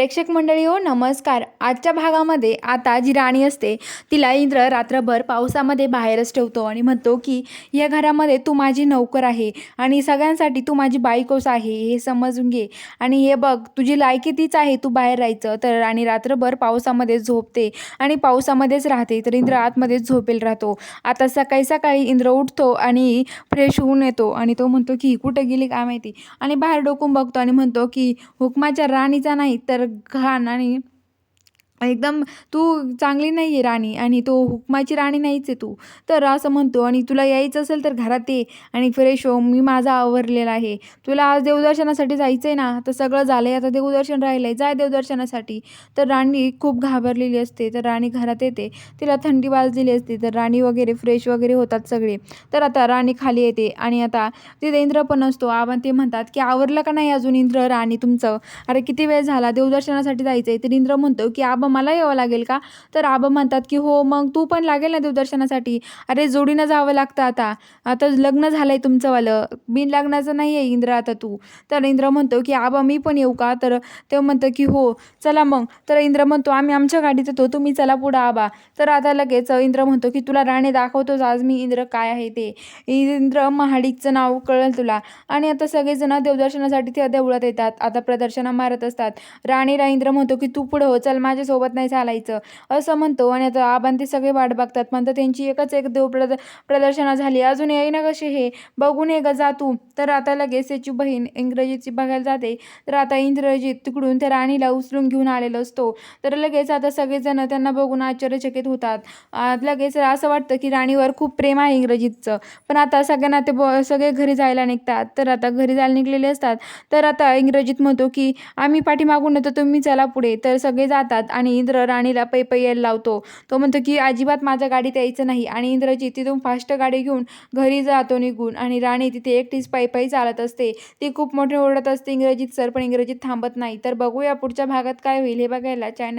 प्रेक्षक मंडळी हो नमस्कार. आजच्या भागामध्ये आता जी राणी असते तिला इंद्र रात्रभर पावसामध्ये बाहेरच ठेवतो आणि म्हणतो की या घरामध्ये तू माझी नौकर आहे आणि सगळ्यांसाठी तू माझी बायकोस आहे हे समजून घे. आणि हे बघ तुझी लायकी तीच आहे तू बाहेर राहायचं. तर राणी रात्रभर पावसामध्ये झोपते आणि पावसामध्येच राहते तर इंद्र आतमध्येच झोपेल राहतो. आता सकाळी सकाळी इंद्र उठतो आणि फ्रेश होऊन येतो आणि तो म्हणतो की कुठं गेली काय माहिती? आणि बाहेर डोकून बघतो आणि म्हणतो की हुकमाच्या राणीचा नाही तर घाण आणि एकदम तू चांगली नाही आहे राणी आणि तो हुकमाची राणी नाहीच आहे तू. तर असं म्हणतो आणि तुला यायचं असेल तर घरात ये आणि फ्रेश हो मी माझा आवरलेला आहे. तुला आज देवदर्शनासाठी जायचं आहे ना तर सगळं झालं आहे आता देवदर्शन राहिलं आहे जाय देवदर्शनासाठी. तर राणी खूप घाबरलेली असते तर राणी घरात येते. तिला थंडी वाजलेली असते तर राणी वगैरे फ्रेश वगैरे होतात सगळे. तर आता राणी खाली येते आणि आता तिथे इंद्र पण असतो. आव्हान ते म्हणतात की आवरलं का नाही अजून इंद्र राणी तुमचं? अरे किती वेळ झाला देवदर्शनासाठी जायचं आहे तर इंद्र म्हणतो की आबा मला यावं लागेल का? तर आबा म्हणतात की हो मग तू पण लागेल ना देवदर्शनासाठी? अरे जोडीनं जावं लागतं आता. आता लग्न झालं आहे तुमचंवालं. बिन लग्नाचं नाही आहे इंद्र आता तू. तर इंद्र म्हणतो की आबा मी पण येऊ का? तर ते म्हणतं की हो चला मग. तर इंद्र म्हणतो आम्ही आमच्या गाडीत येतो. तुम्ही चला पुढं आबा. तर आता लगेच इंद्र म्हणतो की तुला राणे दाखवतोच. आज मी इंद्र काय आहे ते? इंद्र महाडिकचं नाव कळेल तुला. आणि आता सगळेजण देवदर्शनासाठी त्या देवळात येतात. आता प्रदर्शना मारत असतात. राणीला इंद्र म्हणतो की तू पुढं हो. चल माझ्यासोबत नाही चालायचं. असं म्हणतो आणि आता आबान ते सगळे वाट बघतात. म्हणतात त्यांची एकच एक देव प्रद प्रदर्शना झाली. अजून येई ना कसे हे? बघून ये ग जा तू. तर आता लगेच त्याची बहीण इंग्रजीची बघायला जाते. तर आता इंद्रजीत तिकडून त्या राणीला उचलून घेऊन आलेला असतो. तर लगेच आता सगळेजण त्यांना बघून आश्चर्यचकित होतात. लगेच असं वाटतं की राणीवर खूप प्रेम आहे इंग्रजीतचं. पण आता सगळ्यांना ते ब सगळे घरी जायला निघतात. तर आता घरी जायला निघलेले असतात. तर आता इंग्रजीत म्हणतो की आम्ही पाठीमागून येतो तुम्ही चला पुढे. तर सगळे जातात आणि इंद्र राणीला पै पै यायला लावतो. तो म्हणतो की अजिबात माझ्या गाडीत यायचं नाही. आणि इंद्रजी तिथून फास्ट गाडी घेऊन घरी जातो निघून. आणि राणी तिथे एकटीच पायी पायी चालत असते. ती खूप मोठे ओरडत असते. इंग्रजीत सर पण इंग्रजीत थांबत नाही. तर बघूया पुढच्या भागात काय होईल हे बघायला. चॅनल